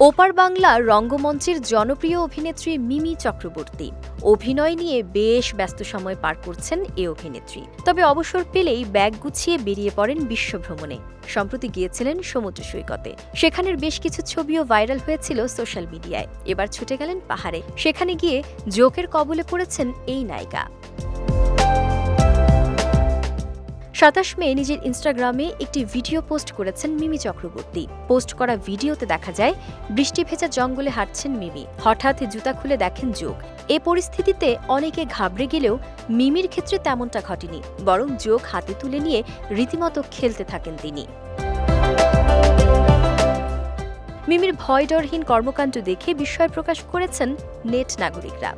ওপার বাংলা রঙ্গমঞ্চের জনপ্রিয় অভিনেত্রী মিমি চক্রবর্তী। অভিনয় নিয়ে বেশ ব্যস্ত সময় পার করছেন এ অভিনেত্রী। তবে অবসর পেলেই ব্যাগ গুছিয়ে বেরিয়ে পড়েন বিশ্বভ্রমণে। সম্প্রতি গিয়েছিলেন সমুদ্র সৈকতে। সেখানের বেশ কিছু ছবিও ভাইরাল হয়েছিল সোশ্যাল মিডিয়ায়। এবার ছুটে গেলেন পাহাড়ে। সেখানে গিয়ে জোকের কবলে পড়েছেন এই নায়িকা। সাতাশ মে নিজের ইনস্টাগ্রামে একটি ভিডিও পোস্ট করেছেন মিমি চক্রবর্তী। পোস্ট করা ভিডিওতে দেখা যায়, বৃষ্টি ভেজা জঙ্গলে হাঁটছেন মিমি। হঠাৎ জুতা খুলে দেখেন যোগ এ পরিস্থিতিতে অনেকে ঘাবড়ে গেলেও মিমির ক্ষেত্রে তেমনটা ঘটেনি, বরং যোগ হাতে তুলে নিয়ে রীতিমতো খেলতে থাকেন তিনি। মিমির ভয়ডরহীন কর্মকাণ্ড দেখে বিস্ময় প্রকাশ করেছেন নেট নাগরিকরা।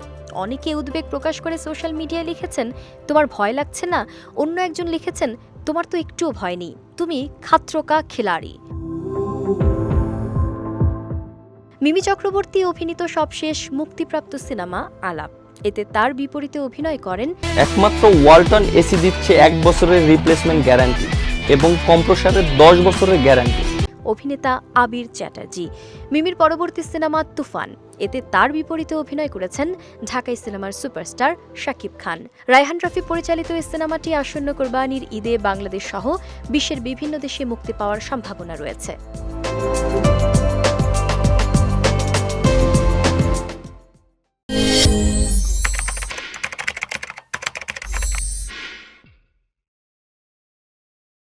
অনেকে উদ্বেগ প্রকাশ করে সোশ্যাল মিডিয়ায় লিখেছেন, তোমার ভয় লাগছে না? অন্য একজন লিখেছেন, তোমার তো একটুও ভয় নেই। তুমি খাত্রকা খিলাড়ি। মিমি চক্রবর্তী অভিনীত সবশেষ মুক্তিপ্রাপ্ত সিনেমা, আলাপ। এতে তার বিপরীতে অভিনয় করেন একমাত্র ওয়ালটন এসি দিচ্ছে এক বছরের রিপ্লেসমেন্ট গ্যারান্টি এবং কম্প্রসারের দশ বছরের গ্যারান্টি অভিনেতা আবির চ্যাটার্জি। মিমির পরবর্তী সিনেমা তুফান। এতে তার বিপরীতে অভিনয় করেছেন ঢাকাই সিনেমার সুপারস্টার শাকিব খান। রায়হান রফি পরিচালিত এই সিনেমাটি আসন্ন কোরবানির ঈদে বাংলাদেশ সহ বিশ্বের বিভিন্ন দেশে মুক্তি পাওয়ার সম্ভাবনা রয়েছে।